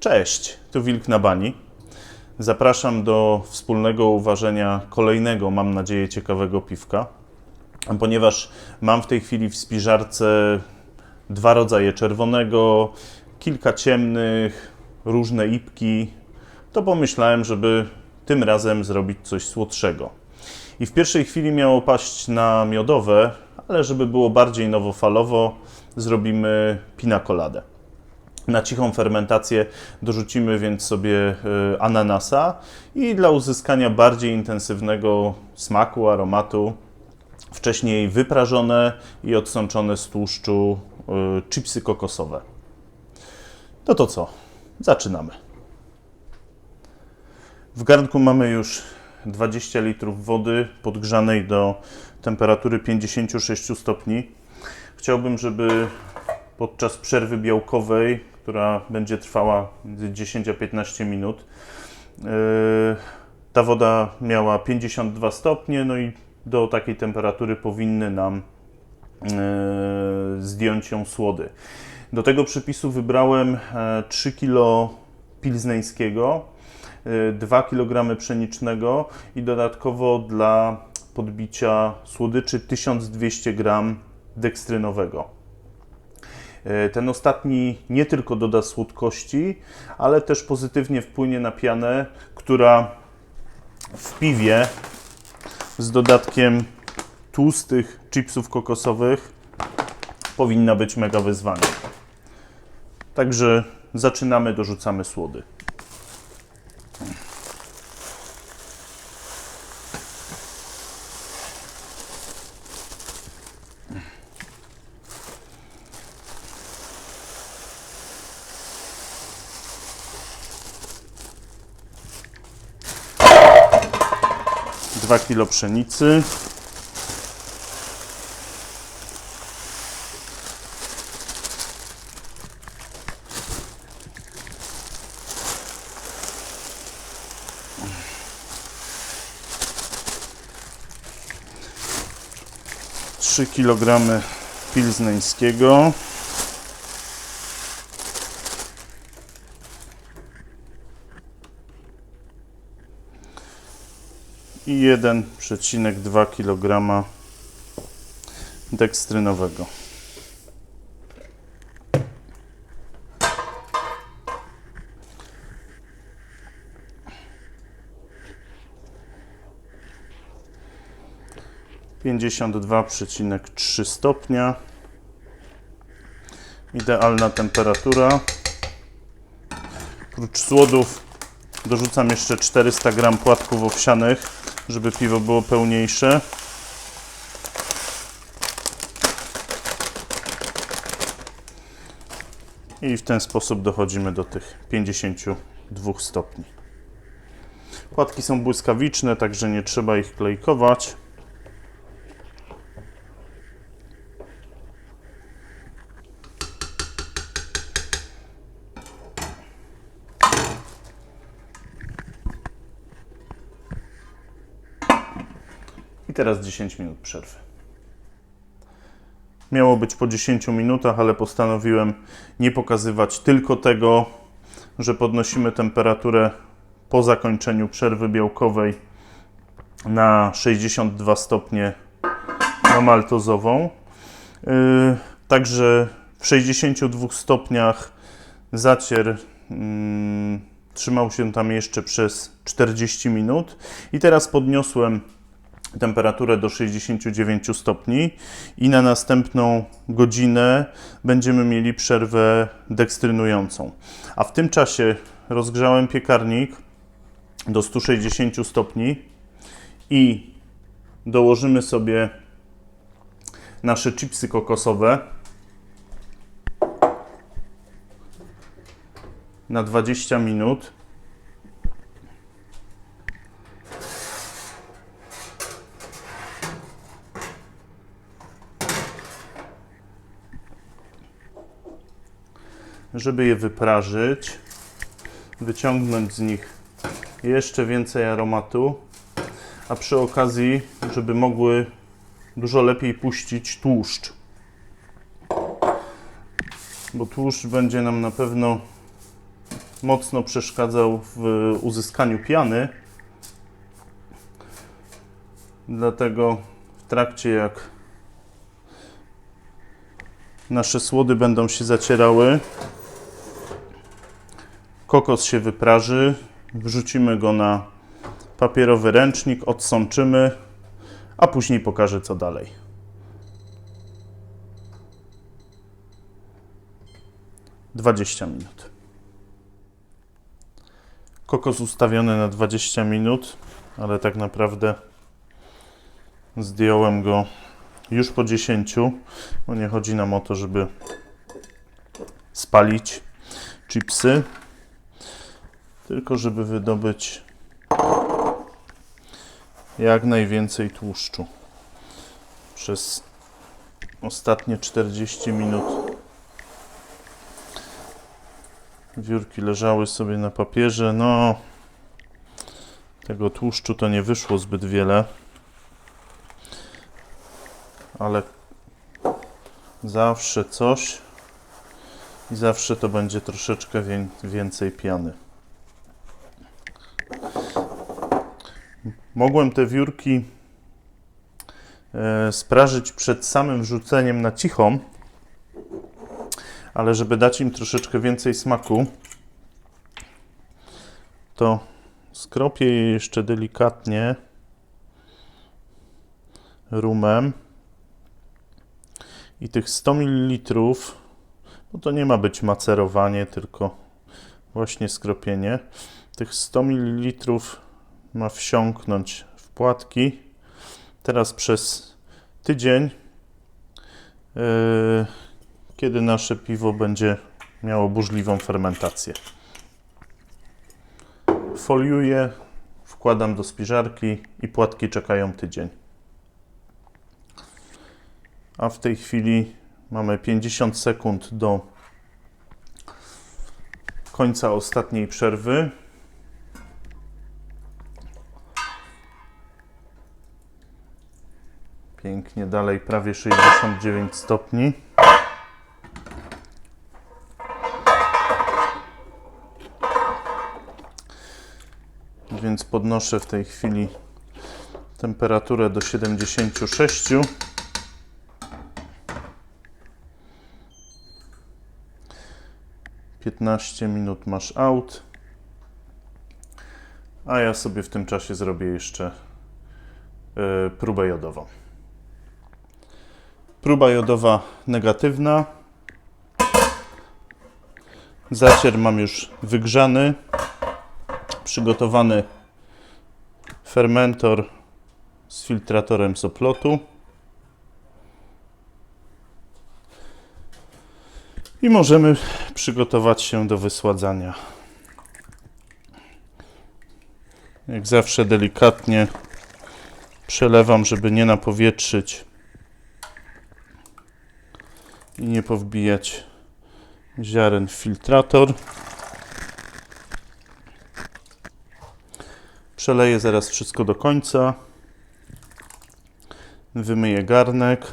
Cześć, tu Wilk na Bani. Zapraszam do wspólnego uważenia kolejnego, mam nadzieję, ciekawego piwka. Ponieważ mam w tej chwili w spiżarce dwa rodzaje czerwonego, kilka ciemnych, różne ipki, to pomyślałem, żeby tym razem zrobić coś słodszego. I w pierwszej chwili miało paść na miodowe, ale żeby było bardziej nowofalowo, zrobimy pina coladę. Na cichą fermentację dorzucimy więc sobie y, ananasa i dla uzyskania bardziej intensywnego smaku, aromatu, wcześniej wyprażone i odsączone z tłuszczu y, chipsy kokosowe. No to co? Zaczynamy. W garnku mamy już 20 litrów wody podgrzanej do temperatury 56 stopni. Chciałbym, żeby podczas przerwy białkowej, która będzie trwała między 10 a 15 minut, yy, ta woda miała 52 stopnie, no i do takiej temperatury powinny nam yy, zdjąć ją słody. Do tego przepisu wybrałem e, 3 kg pilzneńskiego, y, 2 kg pszenicznego i dodatkowo dla podbicia słodyczy 1200 g dekstrynowego. Y, Ten ostatni nie tylko doda słodkości, ale też pozytywnie wpłynie na pianę, która w piwie z dodatkiem tłustych chipsów kokosowych powinna być mega wyzwaniem. Także zaczynamy, dorzucamy słody. Dwa kilo pszenicy. Trzy kilogramy pilzneńskiego. I 1,2 kg dekstrynowego. Pięćdziesiąt dwa przecinek trzy stopnia. Idealna temperatura. Prócz słodów Dorzucam jeszcze 400 gram płatków owsianych, żeby piwo było pełniejsze. I w ten sposób dochodzimy do tych 52 stopni. Płatki są błyskawiczne, także nie trzeba ich klejkować. Teraz 10 minut przerwy. Miało być po 10 minutach, ale postanowiłem nie pokazywać tylko tego, że podnosimy temperaturę po zakończeniu przerwy białkowej na 62 stopnie na maltozową. Yy, Także w 62 stopniach zacier mm, trzymał się tam jeszcze przez 40 minut. I teraz podniosłem temperaturę do 69 stopni i na następną godzinę będziemy mieli przerwę dekstrynującą. A w tym czasie rozgrzałem piekarnik do 160 stopni i dołożymy sobie nasze chipsy kokosowe na 20 minut. Żeby je wyprażyć, wyciągnąć z nich jeszcze więcej aromatu, a przy okazji, żeby mogły dużo lepiej puścić tłuszcz. Bo tłuszcz będzie nam na pewno mocno przeszkadzał w uzyskaniu piany. Dlatego w trakcie jak nasze słody będą się zacierały, kokos się wypraży, wrzucimy go na papierowy ręcznik, odsączymy, a później pokażę co dalej. Dwadzieścia minut. Kokos ustawiony na 20 minut, ale tak naprawdę zdjąłem go już po 10, bo nie chodzi nam o to, żeby spalić chipsy, tylko żeby wydobyć jak najwięcej tłuszczu. Przez ostatnie 40 minut wiórki leżały sobie na papierze. No, tego tłuszczu to nie wyszło zbyt wiele, ale zawsze coś i zawsze to będzie troszeczkę wię- więcej piany. Mogłem te wiórki e, sprażyć przed samym wrzuceniem na cichą, ale żeby dać im troszeczkę więcej smaku, to skropię je jeszcze delikatnie rumem i tych 100 ml, bo to nie ma być macerowanie, tylko właśnie skropienie, tych 100 ml ma wsiąknąć w płatki. Teraz przez tydzień, yy, kiedy nasze piwo będzie miało burzliwą fermentację. Foliuję, wkładam do spiżarki i płatki czekają tydzień. A w tej chwili mamy 50 sekund do końca ostatniej przerwy. Pięknie, dalej prawie 69 stopni. Więc podnoszę w tej chwili temperaturę do 76. Piętnaście minut masz out. A ja sobie w tym czasie zrobię jeszcze y, próbę jodową. Próba jodowa negatywna. Zacier mam już wygrzany. Przygotowany fermentor z filtratorem soplotu. I możemy przygotować się do wysładzania. Jak zawsze delikatnie przelewam, żeby nie napowietrzyć i nie powbijać ziaren w filtrator. Przeleję zaraz wszystko do końca. Wymyję garnek.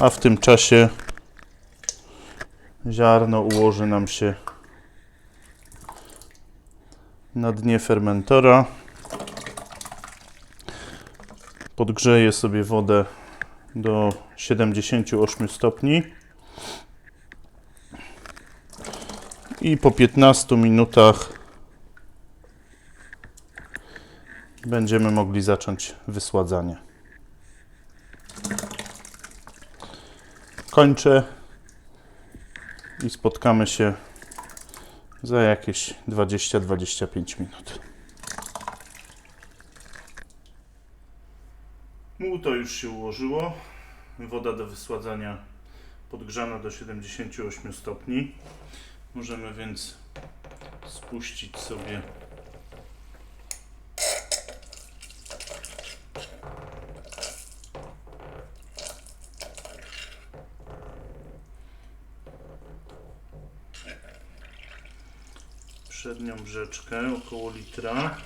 A w tym czasie ziarno ułoży nam się na dnie fermentora. Podgrzeję sobie wodę do 78 stopni. I po 15 minutach będziemy mogli zacząć wysładzanie. Kończę i spotkamy się za jakieś 20-25 minut. Muł już się ułożyło. Woda do wysładzania podgrzana do 78 stopni. Możemy więc spuścić sobie przednią brzeczkę około litra.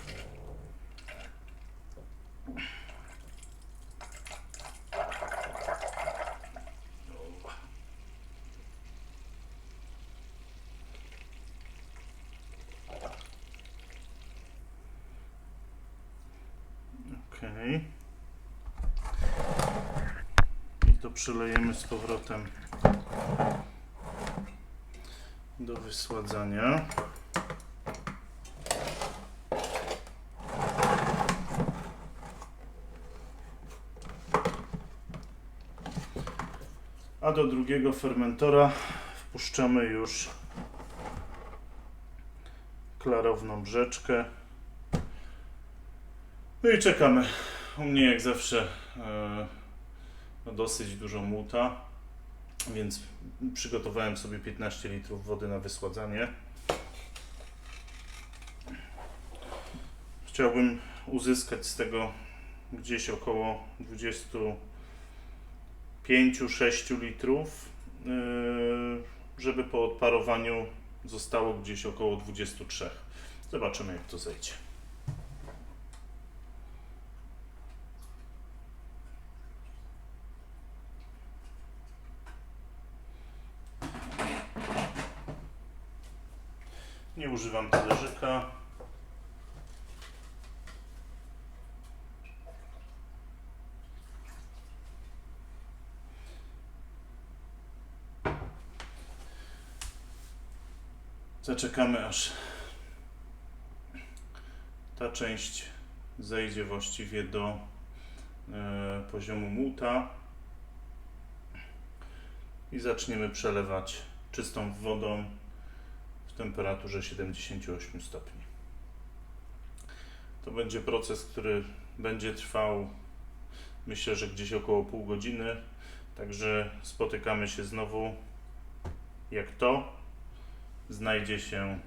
I to przelejemy z powrotem do wysładzania. A do drugiego fermentora wpuszczamy już klarowną brzeczkę. No i czekamy. U mnie jak zawsze e, no dosyć dużo muta, więc przygotowałem sobie 15 litrów wody na wysładzanie. Chciałbym uzyskać z tego gdzieś około 25-6 litrów, yy, żeby po odparowaniu zostało gdzieś około 23. Zobaczymy jak to zejdzie. Nie używam talerzyka. Zaczekamy aż ta część zejdzie właściwie do e, poziomu muta i zaczniemy przelewać czystą wodą temperaturze 78 stopni. To będzie proces, który będzie trwał myślę, że gdzieś około pół godziny. Także spotykamy się znowu jak to znajdzie się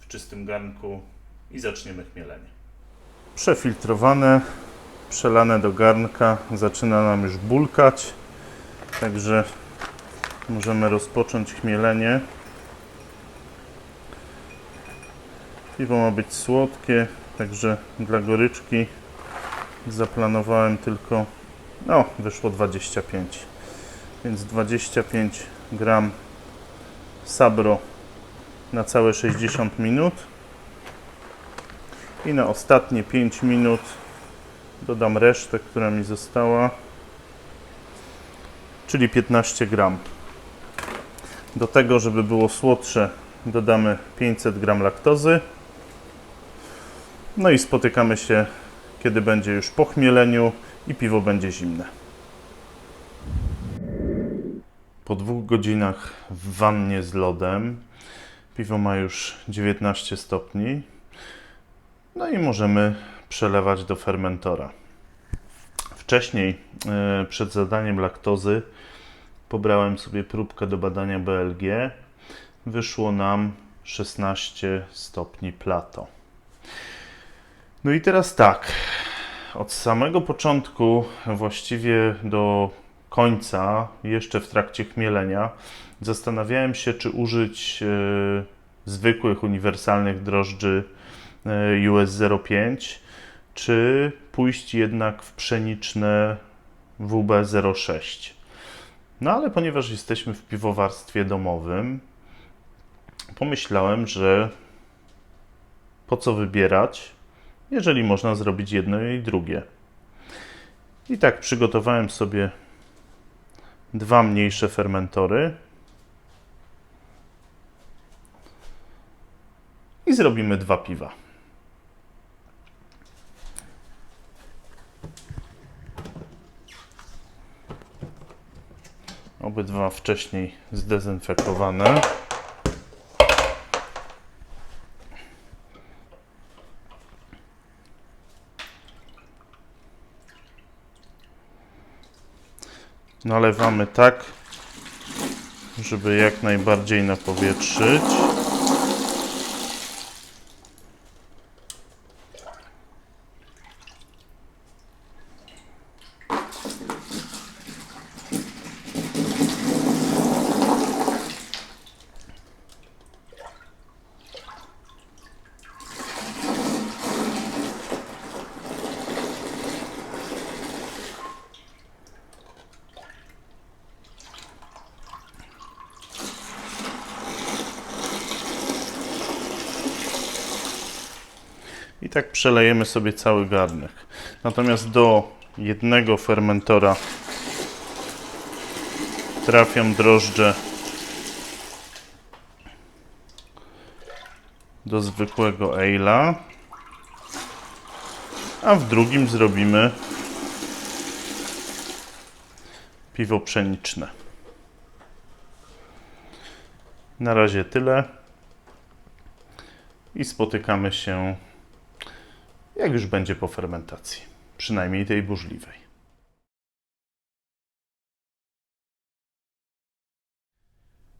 w czystym garnku i zaczniemy chmielenie. Przefiltrowane, przelane do garnka, zaczyna nam już bulkać, także możemy rozpocząć chmielenie. Piwo ma być słodkie, także dla goryczki zaplanowałem tylko, no wyszło 25, więc 25 gram sabro na całe 60 minut i na ostatnie 5 minut dodam resztę, która mi została, czyli 15 gram. Do tego, żeby było słodsze, dodamy 500 gram laktozy. No i spotykamy się, kiedy będzie już po chmieleniu i piwo będzie zimne. Po dwóch godzinach w wannie z lodem piwo ma już 19 stopni. No i możemy przelewać do fermentora. Wcześniej, e, przed zadaniem laktozy, pobrałem sobie próbkę do badania BLG. Wyszło nam 16 stopni plato. No i teraz tak. Od samego początku, właściwie do końca, jeszcze w trakcie chmielenia, zastanawiałem się, czy użyć e, zwykłych, uniwersalnych drożdży e, US 05, czy pójść jednak w pszeniczne WB 06. No ale ponieważ jesteśmy w piwowarstwie domowym, pomyślałem, że po co wybierać, jeżeli można zrobić jedno i drugie. I tak przygotowałem sobie dwa mniejsze fermentory. I zrobimy dwa piwa. Obydwa wcześniej zdezynfekowane. Nalewamy tak, żeby jak najbardziej napowietrzyć. Tak przelejemy sobie cały garnek. Natomiast do jednego fermentora trafią drożdże do zwykłego ale'a, a w drugim zrobimy piwo pszeniczne. Na razie tyle i spotykamy się, jak już będzie po fermentacji, przynajmniej tej burzliwej.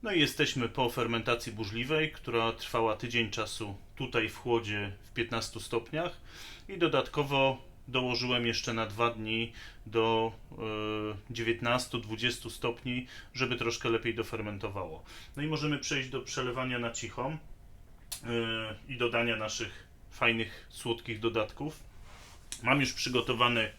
No i jesteśmy po fermentacji burzliwej, która trwała tydzień czasu tutaj w chłodzie w 15 stopniach i dodatkowo dołożyłem jeszcze na dwa dni do e, 19-20 stopni, żeby troszkę lepiej dofermentowało. No i możemy przejść do przelewania na cicho e, i dodania naszych fajnych, słodkich dodatków. Mam już przygotowany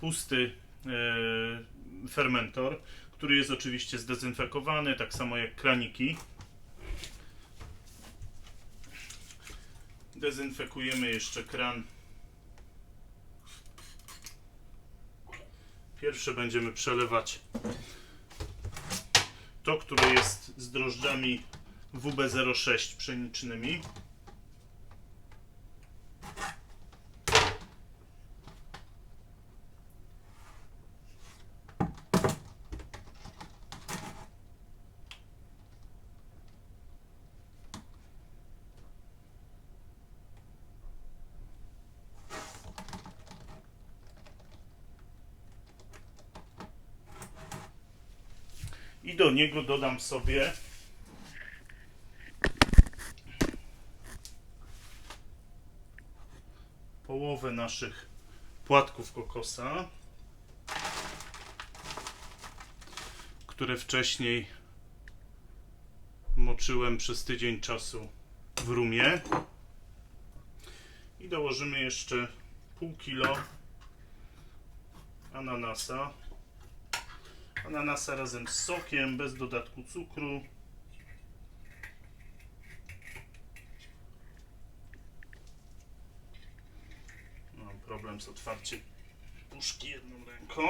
pusty e, fermentor, który jest oczywiście zdezynfekowany, tak samo jak kraniki. Dezynfekujemy jeszcze kran. Pierwsze będziemy przelewać to, które jest z drożdżami WB06 pszenicznymi. I do niego dodam sobie połowę naszych płatków kokosa, które wcześniej moczyłem przez tydzień czasu w rumie. I dołożymy jeszcze pół kilo ananasa ananasa razem z sokiem, bez dodatku cukru. Mam problem z otwarciem puszki jedną ręką.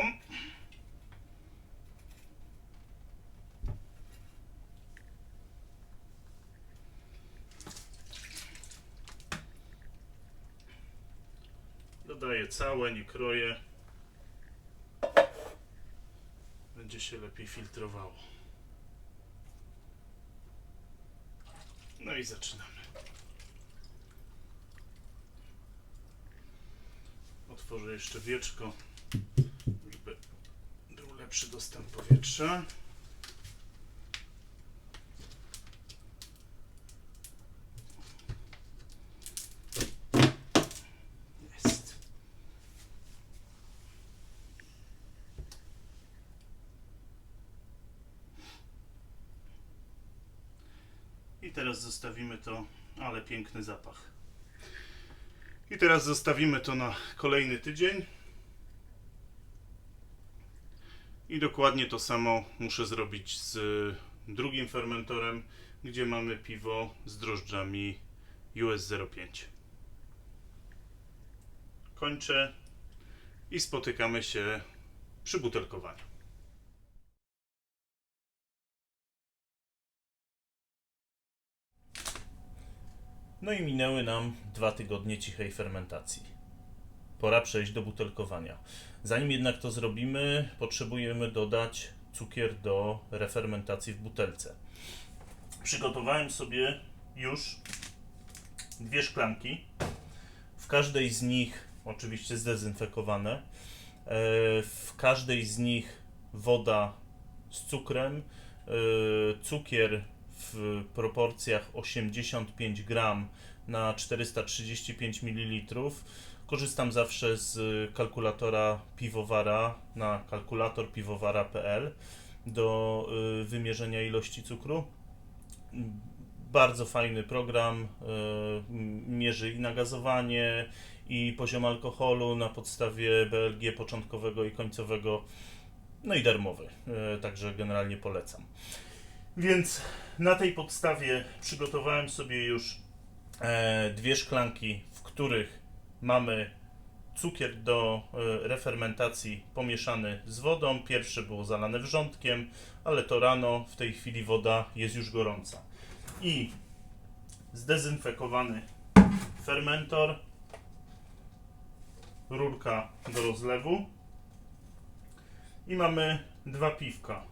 Dodaję całe, nie kroję. Będzie się lepiej filtrowało. No i zaczynamy. Otworzę jeszcze wieczko, żeby był lepszy dostęp powietrza. Jest. I teraz zostawimy to, ale piękny zapach. I teraz zostawimy to na kolejny tydzień. I dokładnie to samo muszę zrobić z drugim fermentorem, gdzie mamy piwo z drożdżami US 05. Kończę i spotykamy się przy butelkowaniu. No i minęły nam dwa tygodnie cichej fermentacji. Pora przejść do butelkowania. Zanim jednak to zrobimy, potrzebujemy dodać cukier do refermentacji w butelce. Przygotowałem sobie już dwie szklanki. W każdej z nich, oczywiście zdezynfekowane, e, w każdej z nich woda z cukrem, e, cukier w proporcjach 85 gram na 435 ml. Korzystam zawsze z kalkulatora piwowara na kalkulatorpiwowara.pl do y, wymierzenia ilości cukru. Bardzo fajny program, y, mierzy i nagazowanie, i poziom alkoholu na podstawie BLG początkowego i końcowego, no i darmowy, y, także generalnie polecam. Więc na tej podstawie przygotowałem sobie już e, dwie szklanki, w których mamy cukier do e, refermentacji pomieszany z wodą. Pierwsze było zalane wrzątkiem, ale to rano, w tej chwili woda jest już gorąca. I zdezynfekowany fermentor, rurka do rozlewu i mamy dwa piwka.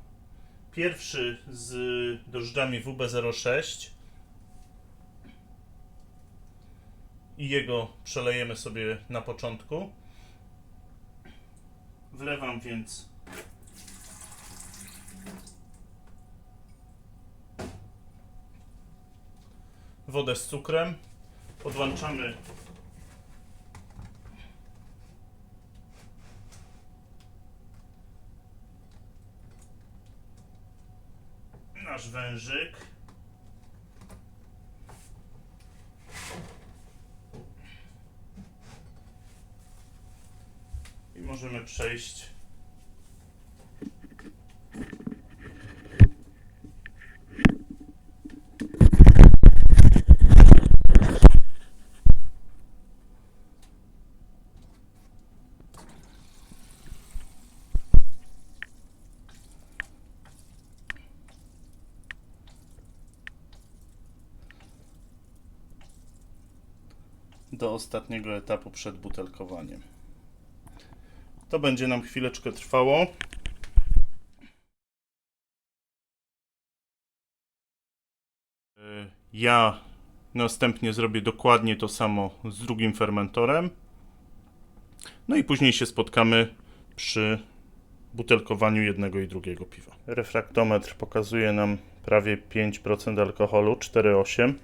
Pierwszy z drożdżami WB06 i jego przelejemy sobie na początku. Wlewam więc wodę z cukrem. Podłączamy nasz wężyk. I możemy przejść do ostatniego etapu przed butelkowaniem. To będzie nam chwileczkę trwało. Y, Ja następnie zrobię dokładnie to samo z drugim fermentorem. No i później się spotkamy przy butelkowaniu jednego i drugiego piwa. Refraktometr pokazuje nam prawie 5% alkoholu, 4,8.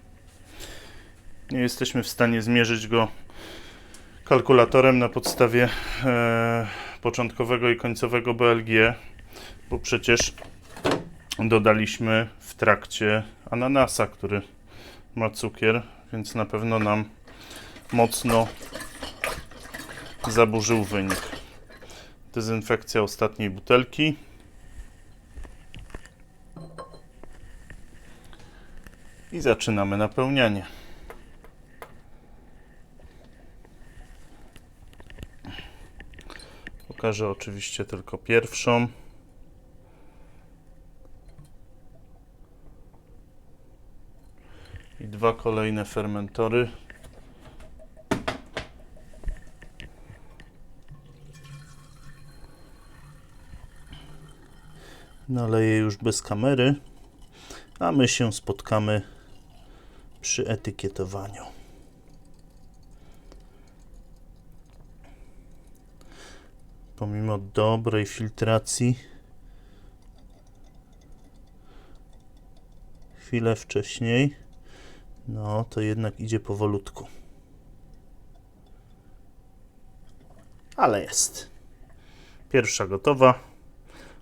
Nie jesteśmy w stanie zmierzyć go kalkulatorem na podstawie e, początkowego i końcowego BLG, bo przecież dodaliśmy w trakcie ananasa, który ma cukier, więc na pewno nam mocno zaburzył wynik. Dezynfekcja ostatniej butelki. I zaczynamy napełnianie. Pokażę oczywiście tylko pierwszą. I dwa kolejne fermentory. Naleję już bez kamery, a my się spotkamy przy etykietowaniu. Pomimo dobrej filtracji. Chwilę wcześniej. No to jednak idzie powolutku. Ale jest. Pierwsza gotowa.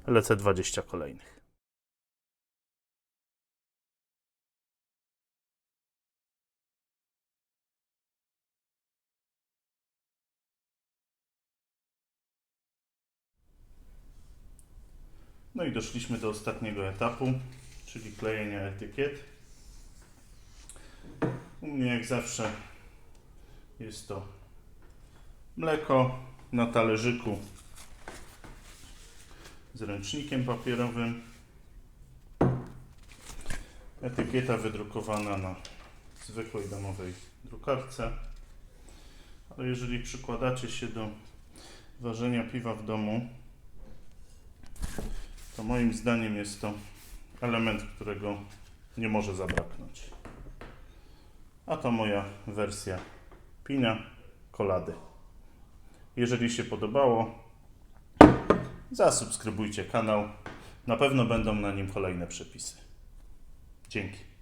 Lecę 20 kolejnych No i doszliśmy do ostatniego etapu, czyli klejenia etykiet. U mnie jak zawsze jest to mleko na talerzyku z ręcznikiem papierowym. Etykieta wydrukowana na zwykłej domowej drukarce. Ale jeżeli przykładacie się do ważenia piwa w domu, to moim zdaniem jest to element, którego nie może zabraknąć. A to moja wersja pina kolady. Jeżeli się podobało, zasubskrybujcie kanał. Na pewno będą na nim kolejne przepisy. Dzięki.